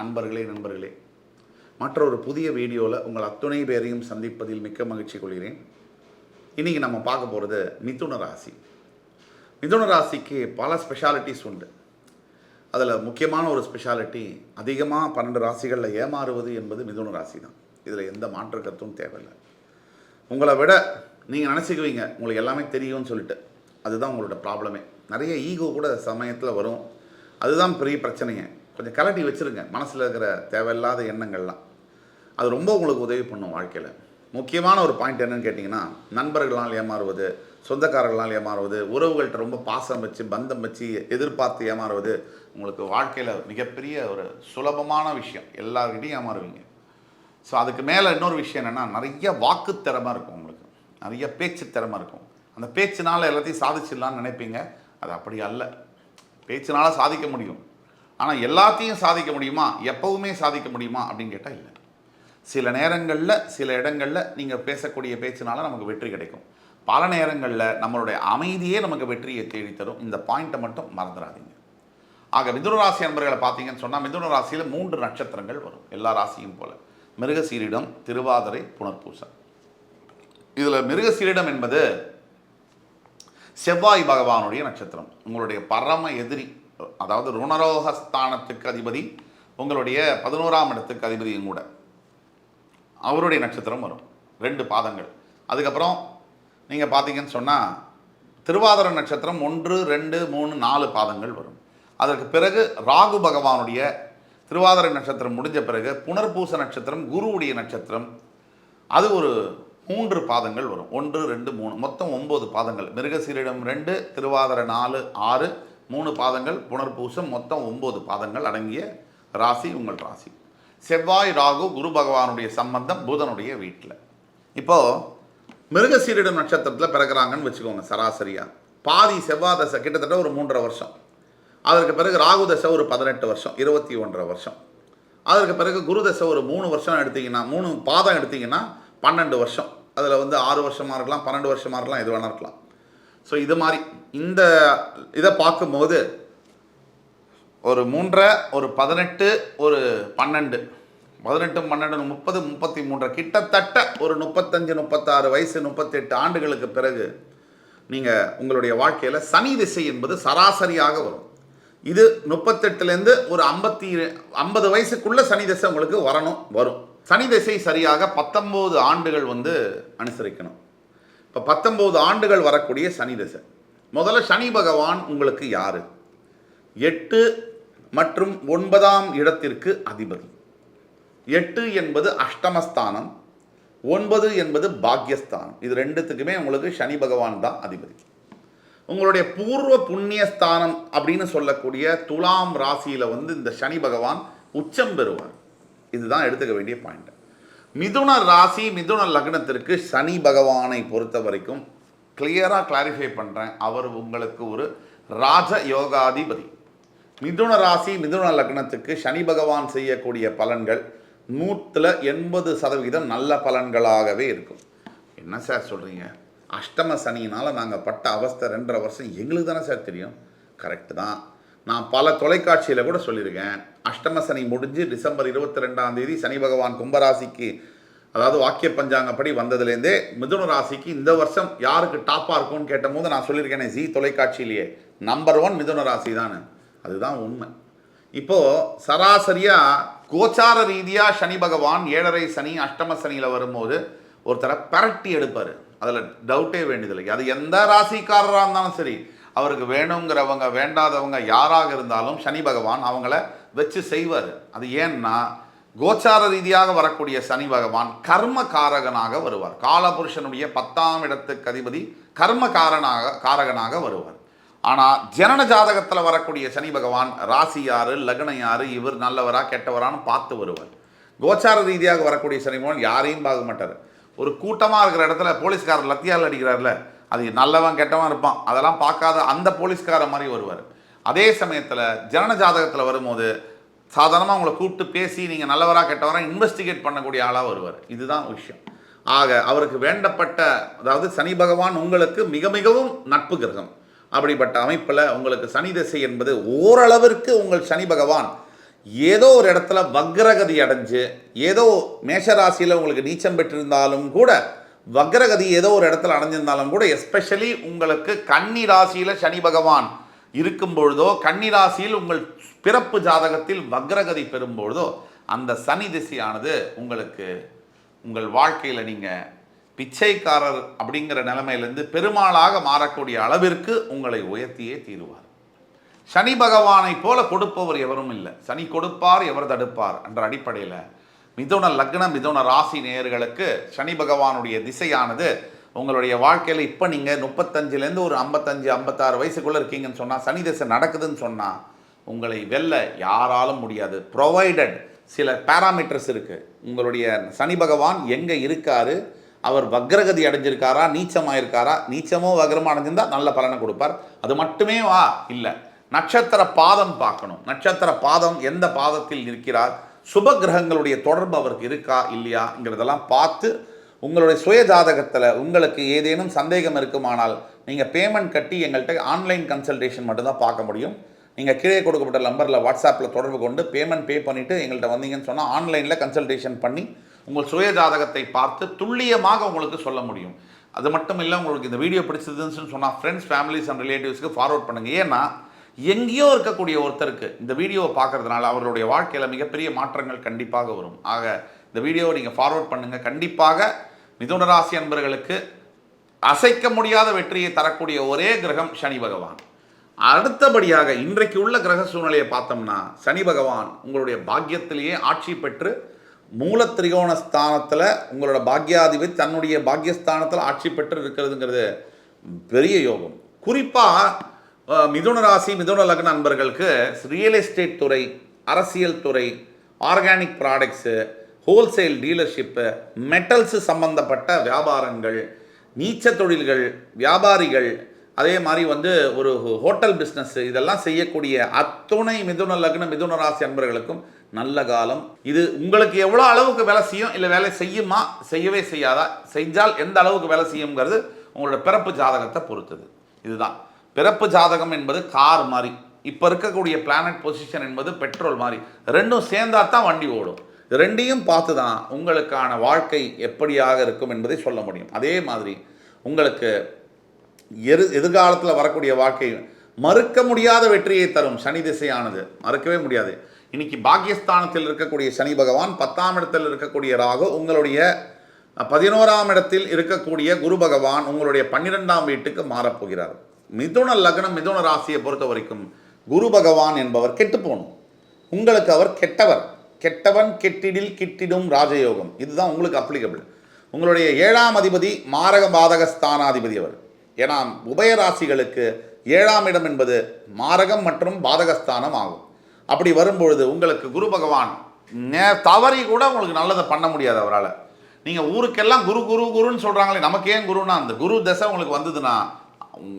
அன்பர்களே நண்பர்களே மற்றொரு புதிய வீடியோவில் உங்கள் அத்துணை பேரையும் சந்திப்பதில் மிக்க மகிழ்ச்சி கொள்கிறேன். இன்றைக்கி நம்ம பார்க்க போகிறது மிதுன ராசி. மிதுன ராசிக்கு பல ஸ்பெஷாலிட்டிஸ் உண்டு. அதில் முக்கியமான ஒரு ஸ்பெஷாலிட்டி அதிகமாக பன்னெண்டு ராசிகளில் ஏமாறுவது என்பது மிதுன ராசி தான் இதில் எந்த மாற்று கருத்தும் தேவையில்லை. உங்களை விட நீங்கள் நினச்சிக்குவீங்க உங்களுக்கு எல்லாமே தெரியும்னு சொல்லிட்டு. அதுதான் உங்களோட ப்ராப்ளமே நிறைய ஈகோ கூட சமயத்தில் வரும். அதுதான் பெரிய பிரச்சனைங்க கொஞ்சம் கலட்டி வச்சுருங்க. மனசில் இருக்கிற தேவையில்லாத எண்ணங்கள்லாம். அது ரொம்ப உங்களுக்கு உதவி பண்ணும் வாழ்க்கையில். முக்கியமான ஒரு பாயிண்ட் என்னன்னு கேட்டிங்கன்னா நண்பர்களால் ஏமாறுவது சொந்தக்காரர்களால் ஏமாறுவது உறவுகள்கிட்ட ரொம்ப பாசம் வச்சு பந்தம் வச்சு எதிர்பார்த்து ஏமாறுவது உங்களுக்கு வாழ்க்கையில் மிகப்பெரிய ஒரு சுலபமான விஷயம். எல்லாருக்கிட்டையும் ஏமாறுவீங்க. ஸோ அதுக்கு மேலே இன்னொரு விஷயம் என்னென்னா நிறைய வாக்கு திறமை இருக்கும் உங்களுக்கு. நிறைய பேச்சு திறமை இருக்கும். அந்த பேச்சினால எல்லாத்தையும் சாதிச்சிடலாம்னு நினைப்பீங்க. அது அப்படி அல்ல. பேச்சினால சாதிக்க முடியும். ஆனால் எல்லாத்தையும் சாதிக்க முடியுமா? எப்பவுமே சாதிக்க முடியுமா? அப்படின்னு கேட்டால் இல்லை. சில நேரங்களில் சில இடங்களில் நீங்கள் பேசக்கூடிய பேச்சுனால நமக்கு வெற்றி கிடைக்கும். பல நேரங்களில் நம்மளுடைய அமைதியே நமக்கு வெற்றியை தேடித்தரும் இந்த பாயிண்ட்டை மட்டும் மறந்துடாதீங்க ஆக மிதுன ராசி அன்பர்களை பார்த்தீங்கன்னு சொன்னால் மிதுன ராசியில் மூன்று நட்சத்திரங்கள் வரும். எல்லா ராசியும் போல. மிருகசீரிடம் திருவாதிரை புனர்பூசம். இதில் மிருகசீரிடம் என்பது செவ்வாய் பகவானுடைய நட்சத்திரம். உங்களுடைய பரம எதிரி. அதாவது ருணரோகஸ்தானத்துக்கு அதிபதி உங்களுடைய பதினோராம் இடத்துக்கு அதிபதியும் கூட. அவருடைய நட்சத்திரம் வரும். ரெண்டு பாதங்கள். அதுக்கப்புறம் நீங்கள் பார்த்தீங்கன்னு சொன்னால் திருவாதிர நட்சத்திரம் ஒன்று ரெண்டு மூணு நாலு பாதங்கள் வரும். அதற்கு பிறகு ராகு பகவானுடைய திருவாதிரை நட்சத்திரம் முடிஞ்ச பிறகு புனர்பூச நட்சத்திரம் குருவுடைய நட்சத்திரம் அது ஒரு மூன்று பாதங்கள் வரும். ஒன்று ரெண்டு மூணு. மொத்தம் ஒம்பது பாதங்கள். மிருகசீரிடம் ரெண்டு திருவாதிரை நாலு ஆறு மூணு பாதங்கள் புனர்பூசம் மொத்தம் ஒம்பது பாதங்கள் அடங்கிய ராசி உங்கள் ராசி. செவ்வாய் ராகு குரு பகவானுடைய சம்பந்தம் புதனுடைய வீட்டில் இப்போது மிருகசீரிடம் நட்சத்திரத்தில் பிறக்கிறாங்கன்னு வச்சுக்கோங்க சராசரியாக பாதி செவ்வாய் தசை கிட்டத்தட்ட ஒரு மூன்றரை வருஷம். அதற்கு பிறகு ராகு தசை ஒரு பதினெட்டு வருஷம் இருபத்தி ஒன்றரை வருஷம். அதற்கு பிறகு குரு தசை ஒரு மூணு வருஷம் எடுத்திங்கன்னா மூணு பாதம் எடுத்திங்கன்னா பன்னெண்டு வருஷம். அதில் வந்து ஆறு வருஷமாக இருக்கலாம் பன்னெண்டு வருஷமாக இருக்கலாம் எது வேணா இருக்கலாம். ஸோ இது மாதிரி இந்த இதை பார்க்கும்போது ஒரு மூன்றரை ஒரு பதினெட்டு ஒரு பன்னெண்டு. பதினெட்டு பன்னெண்டு முப்பது முப்பத்தி மூன்று கிட்டத்தட்ட ஒரு முப்பத்தஞ்சு முப்பத்தாறு வயசு முப்பத்தெட்டு ஆண்டுகளுக்கு பிறகு நீங்கள் உங்களுடைய வாழ்க்கையில் சனி திசை என்பது சராசரியாக வரும். இது முப்பத்தெட்டுலேருந்து ஒரு ஐம்பத்தி ஐம்பது வயசுக்குள்ள சனி திசை உங்களுக்கு வரணும் வரும். சனி திசை சரியாக பத்தொம்போது ஆண்டுகள் வந்து அனுசரிக்கணும். இப்போ பத்தொம்போது ஆண்டுகள் வரக்கூடிய சனி திசை. முதல்ல சனி பகவான் உங்களுக்கு யார்? எட்டு மற்றும் ஒன்பதாம் இடத்திற்கு அதிபதி. எட்டு என்பது அஷ்டமஸ்தானம் ஒன்பது என்பது பாக்யஸ்தானம். இது ரெண்டுத்துக்குமே உங்களுக்கு சனி பகவான் தான் அதிபதி. உங்களுடைய பூர்வ புண்ணியஸ்தானம் அப்படின்னு சொல்லக்கூடிய துலாம் ராசியில் வந்து இந்த சனி பகவான் உச்சம் பெறுவார். இதுதான் எடுத்துக்க வேண்டிய பாயிண்ட் மிதுன ராசி மிதுன லக்னத்திற்கு சனி பகவானை பொறுத்த வரைக்கும் கிளியராக கிளாரிஃபை பண்ணுறேன் அவர் உங்களுக்கு ஒரு ராஜ யோகாதிபதி. மிதுன ராசி மிதுன லக்னத்துக்கு சனி பகவான் செய்யக்கூடிய பலன்கள் நூற்றில் எண்பது சதவிகிதம் நல்ல பலன்களாகவே இருக்கும். என்ன சார் சொல்கிறீங்க அஷ்டம சனியினால் நாங்கள் பட்ட அவஸ்தை ரெண்டரை வருஷம் எங்களுக்கு தானே சார் தெரியும். கரெக்டு தான். நான் பல தொலைக்காட்சியில் கூட சொல்லியிருக்கேன். அஷ்டம சனி முடிஞ்சு டிசம்பர் இருபத்தி ரெண்டாம் தேதி சனி பகவான் கும்பராசிக்கு அதாவது வாக்கிய பஞ்சாங்கப்படி வந்ததுலேருந்தே மிதுன ராசிக்கு இந்த வருஷம் யாருக்கு டாப்பாக இருக்கும்னு கேட்டபோது நான் சொல்லியிருக்கேனே ஜி தொலைக்காட்சியிலேயே. நம்பர் ஒன் மிதுன ராசி தானே. அதுதான் உண்மை. இப்போது சராசரியாக கோச்சார ரீதியாக சனி பகவான் ஏழரை சனி அஷ்டம சனியில் வரும்போது ஒருத்தரை பரட்டி எடுப்பார். அதில் டவுட்டே வேண்டியதில்லை. அது எந்த ராசிக்காரராக இருந்தாலும் சரி அவருக்கு வேணுங்கிறவங்க வேண்டாதவங்க யாராக இருந்தாலும் சனி பகவான் அவங்கள வச்சு செய்வார். அது ஏன்னா கோச்சார ரீதியாக வரக்கூடிய சனி பகவான் கர்ம காரகனாக வருவார். காலபுருஷனுடைய பத்தாம் இடத்துக்கு அதிபதி கர்ம காரனாக காரகனாக வருவார். ஆனால் ஜனன ஜாதகத்தில் வரக்கூடிய சனி பகவான் ராசி யாரு லக்ன யாரு இவர் நல்லவரா கெட்டவரான்னு பார்த்து வருவார். கோச்சார ரீதியாக வரக்கூடிய சனி பகவான் யாரையும் பார்க்க மாட்டார். ஒரு கூட்டமாக இருக்கிற இடத்துல போலீஸ்காரர் லத்தியால் அடிக்கிறார்ல அது நல்லவன் கெட்டவன் இருப்பான். அதெல்லாம் பார்க்காத அந்த போலீஸ்கார மாதிரி வருவார். அதே சமயத்தில் ஜனன ஜாதகத்தில் வரும்போது சாதாரணமாக அவங்கள கூப்பிட்டு பேசி நீங்கள் நல்லவராக கெட்டவராக இன்வெஸ்டிகேட் பண்ணக்கூடிய ஆளாக வருவார். இதுதான் விஷயம். ஆக அவருக்கு வேண்டப்பட்ட அதாவது சனி பகவான் உங்களுக்கு மிக மிகவும் நட்பு கிரகம். அப்படிப்பட்ட அமைப்பில் உங்களுக்கு சனி திசை என்பது ஓரளவிற்கு உங்கள் சனி பகவான் ஏதோ ஒரு இடத்துல வக்ரகதி அடைஞ்சு ஏதோ மேஷராசியில் உங்களுக்கு நீச்சம் பெற்றிருந்தாலும் கூட வக்ரகதி ஏதோ ஒரு இடத்துல அடைஞ்சிருந்தாலும் கூட எஸ்பெஷலி உங்களுக்கு கன்னி ராசியில் சனி பகவான் இருக்கும் பொழுதோ கன்னி ராசியில் உங்கள் பிறப்பு ஜாதகத்தில் வக்ரகதி பெறும் பொழுதோ அந்த சனி திசையானது உங்களுக்கு உங்கள் வாழ்க்கையில் நீங்கள் பிச்சைக்காரர் அப்படிங்கிற நிலைமையிலேருந்து பெருமாளாக மாறக்கூடிய அளவிற்கு உங்களை உயர்த்தியே தீருவார். சனி பகவானை போல கொடுப்பவர் எவரும் இல்லை. சனி கொடுப்பார் எவர் தடுப்பார் என்ற அடிப்படையில் மிதுன லக்ன மிதுன ராசி நேயர்களுக்கு சனி பகவானுடைய திசையானது. உங்களுடைய வாழ்க்கையில் இப்போ நீங்கள் முப்பத்தஞ்சுலேருந்து ஒரு ஐம்பத்தஞ்சு ஐம்பத்தாறு வயசுக்குள்ளே இருக்கீங்கன்னு சொன்னால் சனி திசை நடக்குதுன்னு சொன்னால் உங்களை வெல்ல யாராலும் முடியாது. ப்ரொவைடட் சில பேராமீட்டர்ஸ் இருக்குது உங்களுடைய சனி பகவான் எங்கே இருக்காரு? அவர் வக்ரகதி அடைஞ்சிருக்காரா? நீச்சமாயிருக்காரா? நீச்சமோ வக்ரமாக அடைஞ்சிருந்தால் நல்ல பலனை கொடுப்பார். அது மட்டுமே வா இல்லை. நட்சத்திர பாதம் பார்க்கணும். நட்சத்திர பாதம் எந்த பாதத்தில் இருக்கிறார் சுப கிரகங்களுடைய தொடர்பு அவருக்கு இருக்கா இல்லையாங்கிறதெல்லாம் பார்த்து உங்களுடைய சுய ஜாதகத்தில் உங்களுக்கு ஏதேனும் சந்தேகம் இருக்குமானால் நீங்கள் பேமெண்ட் கட்டி எங்கள்கிட்ட ஆன்லைன் கன்சல்டேஷன் மட்டும்தான் பார்க்க முடியும். நீங்கள் கீழே கொடுக்கப்பட்ட நம்பரில் வாட்ஸ்அப்பில் தொடர்பு கொண்டு பேமெண்ட் பே பண்ணிவிட்டு எங்கள்கிட்ட வந்தீங்கன்னு சொன்னால் ஆன்லைனில் கன்சல்டேஷன் பண்ணி உங்கள் சுய ஜாதகத்தை பார்த்து துல்லியமாக உங்களுக்கு சொல்ல முடியும். அது மட்டும் இல்லை உங்களுக்கு இந்த வீடியோ பிடிச்சதுன்னு சொன்னால் ஃப்ரெண்ட்ஸ் ஃபேமிலிஸ் அண்ட் ரிலேட்டிவ்ஸ்க்கு ஃபார்வர்ட் பண்ணுங்கள் ஏன்னா எங்கேயோ இருக்கக்கூடிய ஒருத்தருக்கு இந்த வீடியோவை பார்க்கறதுனால அவருடைய வாழ்க்கையில் மிகப்பெரிய மாற்றங்கள் கண்டிப்பாக வரும். ஆக இந்த வீடியோவை நீங்கள் ஃபார்வர்ட் பண்ணுங்கள் கண்டிப்பாக மிதுன ராசி அன்பர்களுக்கு அசைக்க முடியாத வெற்றியை தரக்கூடிய ஒரே கிரகம் சனி பகவான். அடுத்தபடியாக இன்றைக்கு உள்ள கிரக சூழ்நிலையை பார்த்தோம்னா சனி பகவான் உங்களுடைய பாக்கியத்திலேயே ஆட்சி பெற்று மூல திரிகோண ஸ்தானத்தில் உங்களோட பாக்யாதிபதி தன்னுடைய பாக்கியஸ்தானத்தில் ஆட்சி பெற்று இருக்கிறதுங்கிறது பெரிய யோகம். குறிப்பாக மிதுன ராசி மிதுன லக்ன நண்பர்களுக்கு ரியல் எஸ்டேட் துறை அரசியல் துறை organic products wholesale dealership metals சம்பந்தப்பட்ட வியாபாரங்கள் நீச்ச தொழில்கள் வியாபாரிகள் அதே மாதிரி வந்து ஒரு ஹோட்டல் பிஸ்னஸ் இதெல்லாம் செய்யக்கூடிய அத்துணை மிதுன லக்ன மிதுன ராசி அன்பர்களுக்கும் நல்ல காலம். இது உங்களுக்கு எவ்வளோ அளவுக்கு வேலை செய்யும்? இல்லை வேலை செய்யுமா? செய்யவே செய்யாதா? செஞ்சால் எந்த அளவுக்கு வேலை செய்யுங்கிறது உங்களோட பிறப்பு ஜாதகத்தை பொறுத்தது. இதுதான். பிறப்பு ஜாதகம் என்பது கார் மாதிரி இப்போ இருக்கக்கூடிய பிளானட் பொசிஷன் என்பது பெட்ரோல் மாதிரி ரெண்டும் சேர்ந்தா தான் வண்டி ஓடும். ரெண்டையும் பார்த்து தான் உங்களுக்கான வாழ்க்கை எப்படியாக இருக்கும் என்பதை சொல்ல முடியும். அதே மாதிரி உங்களுக்கு எரு எதிர்காலத்தில் வரக்கூடிய வாழ்க்கை மறுக்க முடியாத வெற்றியை தரும் சனி திசையானது. மறுக்கவே முடியாது. இன்னைக்கு பாக்கியஸ்தானத்தில் இருக்கக்கூடிய சனி பகவான் பத்தாம் இடத்தில் இருக்கக்கூடிய ராகு உங்களுடைய பதினோராம் இடத்தில் இருக்கக்கூடிய குரு பகவான் உங்களுடைய பன்னிரெண்டாம் வீட்டுக்கு மாறப்போகிறார். மிதுன லக்னம் மிதுன ராசியை பொறுத்த வரைக்கும் குரு பகவான் என்பவர் கெட்டு போகணும். உங்களுக்கு அவர் கெட்டவர். கெட்டவன் கெட்டிடில் கிட்டிடும் ராஜயோகம். இதுதான் உங்களுக்கு அப்ளிகபிள் உங்களுடைய ஏழாம் அதிபதி மாரக பாதக ஸ்தானாதிபதி அவர். ஏன்னா உபய ராசிகளுக்கு ஏழாம் இடம் என்பது மாரகம் மற்றும் பாதகஸ்தானம் ஆகும். அப்படி வரும்பொழுது உங்களுக்கு குரு பகவான் நே தவறி கூட உங்களுக்கு நல்லதை பண்ண முடியாது அவரால். நீங்கள் ஊருக்கெல்லாம் குரு குரு குருன்னு சொல்கிறாங்களே நமக்கு ஏன் குருன்னா அந்த குரு தசை உங்களுக்கு வந்ததுன்னா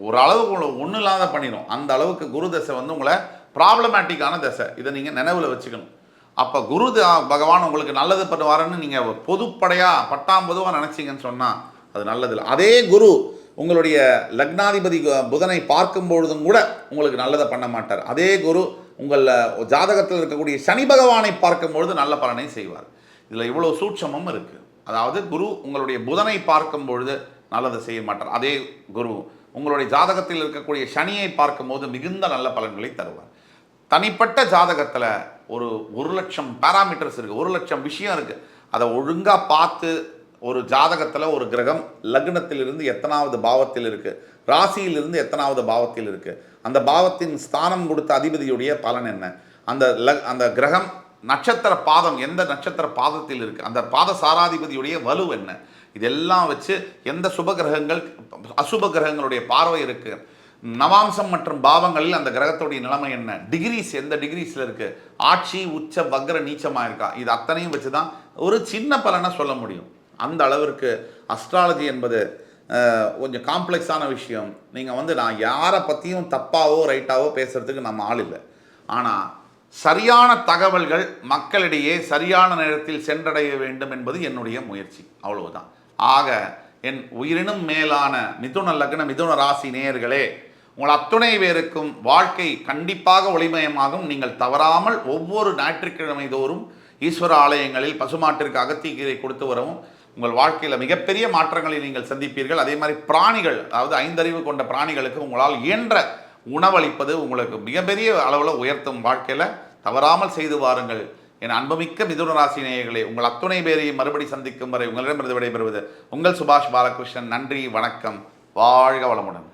ஒரு அளவுக்கு உங்களை ஒன்றும் இல்லாத பண்ணிடும் அந்த அளவுக்கு குரு தசை வந்து உங்களை ப்ராப்ளமேட்டிக்கான தசை. இதை நீங்கள் நினைவில் வச்சுக்கணும். அப்போ குரு த- பகவான் உங்களுக்கு நல்லது பண்ணுவாருன்னு நீங்கள் பொதுப்படையாக பட்டாம் பொதுவாக நினச்சிங்கன்னு சொன்னால் அது நல்லதில்லை. அதே குரு உங்களுடைய லக்னாதிபதி புதனை பார்க்கும் பொழுதும் கூட உங்களுக்கு நல்லதை பண்ண மாட்டார். அதே குரு உங்கள் ஜாதகத்தில் இருக்கக்கூடிய சனி பகவானை பார்க்கும் பொழுது நல்ல பலனை செய்வார். இதில் இவ்வளோ சூட்சமும் இருக்குது அதாவது குரு உங்களுடைய புதனை பார்க்கும் பொழுது நல்லதை செய்ய மாட்டார். அதே குரு உங்களுடைய ஜாதகத்தில் இருக்கக்கூடிய சனியை பார்க்கும்போது மிகுந்த நல்ல பலன்களை தருவார். தனிப்பட்ட ஜாதகத்தில் ஒரு ஒரு லட்சம் பேராமீட்டர்ஸ் இருக்குது ஒரு லட்சம் விஷயம் இருக்குது அதை ஒழுங்காக பார்த்து ஒரு ஜாதகத்தில் ஒரு கிரகம் லக்னத்திலிருந்து எத்தனாவது பாவத்தில் இருக்குது ராசியிலிருந்து எத்தனாவது பாவத்தில் இருக்குது அந்த பாவத்தின் ஸ்தானம் கொடுத்த அதிபதியுடைய பலன் என்ன? அந்த ல அந்த கிரகம் நட்சத்திர பாதம் எந்த நட்சத்திர பாதத்தில் இருக்குது அந்த பாத சாராதிபதியுடைய வலு என்ன? இதெல்லாம் வச்சு எந்த சுப கிரகங்கள் அசுப கிரகங்களுடைய பார்வை இருக்குது நவாம்சம் மற்றும் பாவங்களில் அந்த கிரகத்துடைய நிலைமை என்ன? டிகிரிஸ் எந்த டிகிரிஸில் இருக்குது ஆட்சி உச்ச வக்ர நீச்சமாக இருக்கா இது அத்தனையும் வச்சு தான் ஒரு சின்ன பலனை சொல்ல முடியும். அந்த அளவிற்கு அஸ்ட்ராலஜி என்பது கொஞ்சம் காம்ப்ளெக்ஸான விஷயம். நீங்கள் வந்து நான் யாரை பற்றியும் தப்பாவோ ரைட்டாவோ பேசுகிறதுக்கு நம்ம ஆள் இல்லை. ஆனால் சரியான தகவல்கள் மக்களிடையே சரியான நேரத்தில் சென்றடைய வேண்டும் என்பது என்னுடைய முயற்சி. அவ்வளவுதான். ஆக என் உயிரினும் மேலான மிதுன லக்ன மிதுன ராசி நேயர்களே உங்கள் அத்துணை பேருக்கும் வாழ்க்கை கண்டிப்பாக ஒளிமயமாகும். நீங்கள் தவறாமல் ஒவ்வொரு ஞாயிற்றுக்கிழமை தோறும் ஈஸ்வர ஆலயங்களில் பசுமாட்டிற்கு அகத்திக்கீரை கொடுத்து வரவும் உங்கள் வாழ்க்கையில் மிகப்பெரிய மாற்றங்களை நீங்கள் சந்திப்பீர்கள். அதே மாதிரி பிராணிகள் அதாவது ஐந்தறிவு கொண்ட பிராணிகளுக்கு உங்களால் இயன்ற உணவளிப்பது உங்களுக்கு மிகப்பெரிய அளவில் உயர்த்தும் வாழ்க்கையில் தவறாமல் செய்து வாருங்கள். என் அன்புமிக்க மிதுன ராசி நேயர்களே உங்கள் அத்துணை பேரையும் மறுபடி சந்திக்கும் வரை உங்களிடமிருந்து விடைபெறுவது உங்கள் சுபாஷ் பாலகிருஷ்ணன். நன்றி வணக்கம். வாழ்க வளமுடன்.